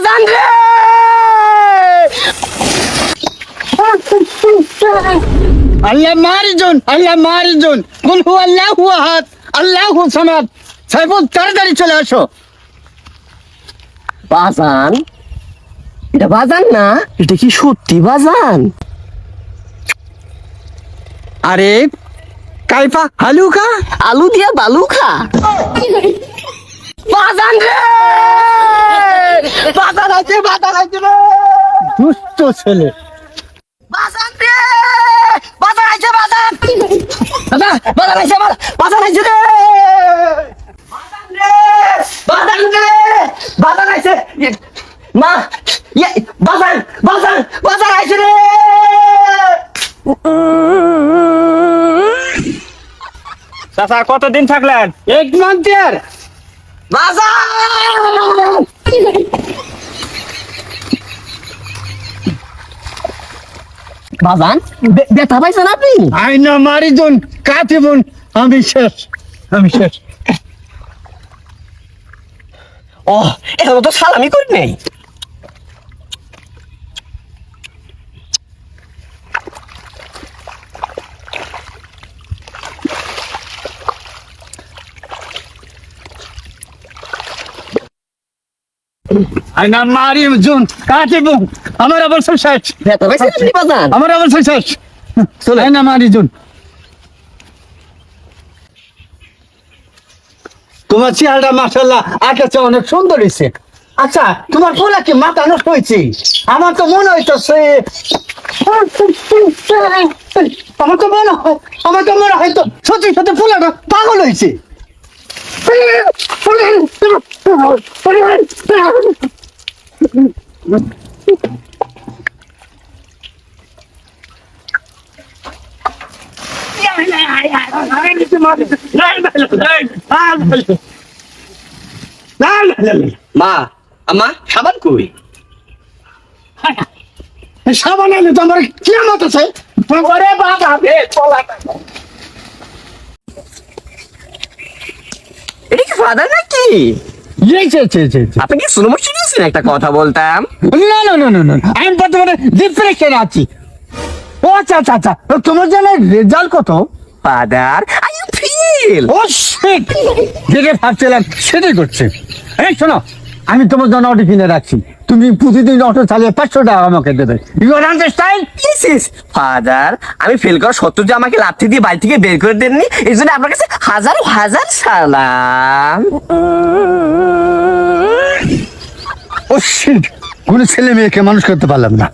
বাজান রে আল্লাহ মারিজন আল্লাহ মারিজন। আল্লাহু আহাদ আল্লাহু সামাদ। সাইফুল তাড়াতাড়ি চলে আসো। বাজান? এটা বাজান না? এটা কি সত্যি বাজান? আরে কাইফা হালুকা? আলু দিয়া বালু খা বাজান রে! বাজান আছে বাজান আছে রে দুষ্ট ছেলে। বাজান রে বাজান দাদা রে। রে মা ইয়ে বাজান আছে রে। চাচা কতদিন থাকলেন? এক মান্থের বাজান বাজান ব্যথা পাইছেন আপনি? আইনা মারিজন কাতিবুন আমি শেষ আমি শেষ। ও এখন তো সালামি করি নেই? আমার শেষ আমার শেষ চলে। মারিজন তোমার চেহারাটা মাসাল্লাহ আকাশে অনেক সুন্দর হয়েছে আচ্ছা তোমার পোলা কি মাথা নষ্ট হয়েছে আমার তো মনে হইতেছে আমার তো মনে হয় আমার তো মনে হয় তো সত্যি সত্যি পোলাটা পাগল হয়েছে মা সাবান কই? সাবান আনি তো আমার কিয়ামত আছে। ওরে বাবা রে পোলাটা এটা কি ফাদার নাকি? আপনি কি সুনমো শিখেছেন একটা কথা বলতাম? না না না না আমি বর্তমানে ডিপ্রেশনে আছি। ও আচ্ছা আচ্ছা আচ্ছা। তোমার জন্য রেজাল্ট কত? ফাদার আই ইউ ফিল ও শিট যেটা ভাবছিলাম সেটাই করছে। এই শোনো আমি তোমার জন্য অটো কিনে রাখছি। তুমি প্রতিদিন অটো চালিয়ে পাঁচশো টাকা আমাকে দেবে। You understand yes yes father আমি ফেল করা সত্ত্বেও যে আমাকে লাথি দিয়ে বাড়ি থেকে বের করে দেননি এই জন্য আপনার কাছে হাজার হাজার সালাম। কোনো ছেলে মেয়েকে মানুষ করতে পারলাম না।